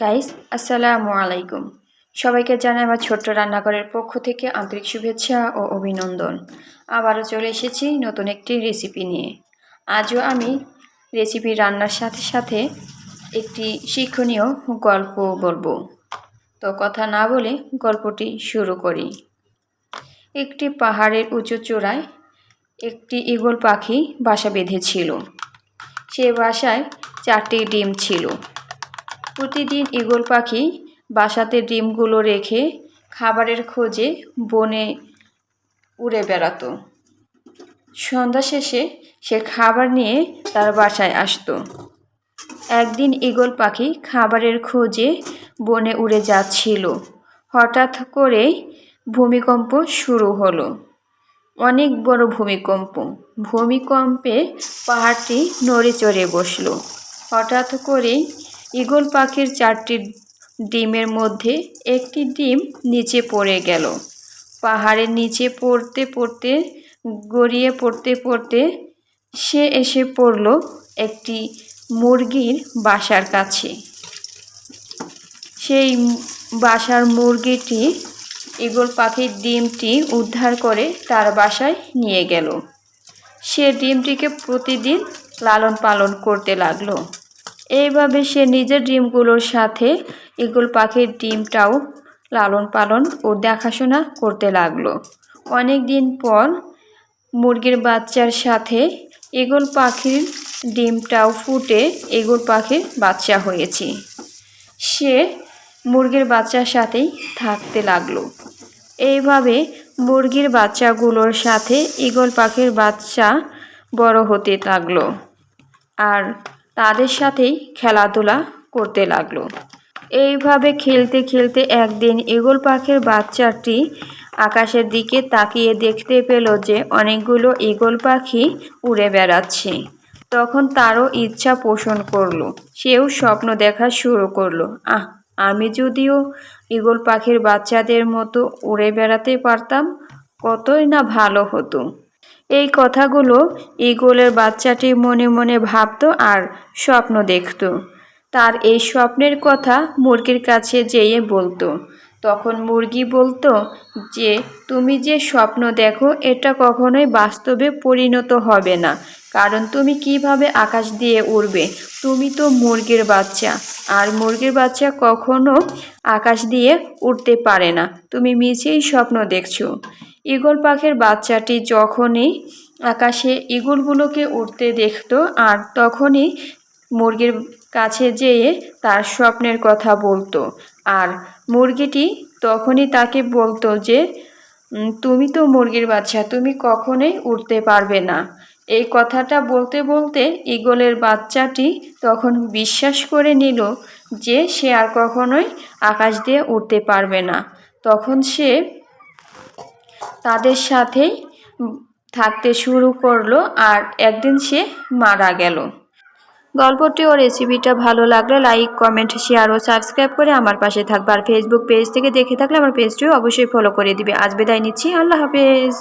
Guys আসসালামু আলাইকুম সবাইকে জানাই আমার ছোট্ট রান্নাঘরের পক্ষ থেকে আন্তরিক শুভেচ্ছা ও অভিনন্দন। আবারও চলে এসেছি নতুন একটি রেসিপি নিয়ে। আজও আমি রেসিপি রান্নার সাথে সাথে একটি শিক্ষণীয় গল্প বলব। তো কথা না বলে গল্পটি শুরু করি। একটি পাহাড়ের উঁচু চূড়ায় একটি ঈগল পাখি বাসা বেঁধেছিল। সে বাসায় চারটি ডিম ছিল। প্রতিদিন ঈগল পাখি বাসাতে ডিমগুলো রেখে খাবারের খোঁজে বনে উড়ে বেড়াতো। সন্ধ্যা শেষে সে খাবার নিয়ে তার বাসায় আসতো। একদিন ঈগল পাখি খাবারের খোঁজে বনে উড়ে যাচ্ছিল। হঠাৎ করে ভূমিকম্প শুরু হলো। অনেক বড় ভূমিকম্প। ভূমিকম্পে পাহাড়টি নড়ে চড়ে বসল। হঠাৎ করেই ঈগল পাখির চারটি ডিমের মধ্যে একটি ডিম নিচে পড়ে গেল। পাহাড়ের নিচে পড়তে পড়তে, গড়িয়ে পড়তে পড়তে সে এসে পড়ল একটি মুরগির বাসার কাছে। সেই বাসার মুরগিটি ঈগল পাখির ডিমটি উদ্ধার করে তার বাসায় নিয়ে গেল। সে ডিমটিকে প্রতিদিন লালন পালন করতে লাগল। এইভাবে সে নিজের ডিমগুলোর সাথে ঈগল পাখির ডিমটাও লালন পালন ও দেখাশোনা করতে লাগল। অনেক দিন পর মুরগির বাচ্চার সাথে ঈগল পাখির ডিমটাও ফুটে ঈগল পাখির বাচ্চা হয়েছে। সে মুরগির বাচ্চার সাথেই থাকতে লাগল। এইভাবে মুরগির বাচ্চাগুলোর সাথে ঈগল পাখির বাচ্চা বড় হতে লাগল। আর তাদের সাথেই খেলাধুলা করতে লাগল। এইভাবে খেলতে খেলতে একদিন ঈগল পাখির বাচ্চাটি আকাশের দিকে তাকিয়ে দেখতে পেল যে অনেকগুলো ঈগল পাখি উড়ে বেড়াচ্ছে। তখন তারও ইচ্ছা পোষণ করল। সেও স্বপ্ন দেখা শুরু করল। আহ, আমি যদিও ঈগল পাখির বাচ্চাদের মতো উড়ে বেড়াতে পারতাম, কতই না ভালো হতো। এই কথাগুলো ঈগলের বাচ্চাটি মনে মনে ভাবত আর স্বপ্ন দেখত। তার এই স্বপ্নের কথা মুরগির কাছে যেয়ে বলতো। তখন মুরগি বলতো যে, তুমি যে স্বপ্ন দেখো, এটা কখনোই বাস্তবে পরিণত হবে না। কারণ তুমি কীভাবে আকাশ দিয়ে উড়বে? তুমি তো মুরগির বাচ্চা। আর মুরগির বাচ্চা কখনো আকাশ দিয়ে উঠতে পারে না। তুমি মিছেই স্বপ্ন দেখছ। ঈগল পাখির বাচ্চাটি যখনই আকাশে ঈগলগুলোকে উঠতে দেখত আর তখনই মুরগির কাছে যেয়ে তার স্বপ্নের কথা বলতো। আর মুরগিটি তখনই তাকে বলতো যে তুমি তো মুরগির বাচ্চা, তুমি কখনোই উঠতে পারবে না। এই কথাটা বলতে বলতে ঈগলের বাচ্চাটি তখন বিশ্বাস করে নিল যে সে আর কখনোই আকাশ দিয়ে উঠতে পারবে না। তখন সে তাদের সাথেই থাকতে শুরু করল আর একদিন সে মারা গেল। গল্পটি ও রেসিপিটা ভালো লাগলে লাইক কমেন্ট শেয়ার ও সাবস্ক্রাইব করে আমার পাশে থাকবে। আর ফেসবুক পেজ থেকে দেখে থাকলে আমার পেজটিও অবশ্যই ফলো করে দিবে। আজ বিদায় নিচ্ছি। আল্লাহ হাফেজ।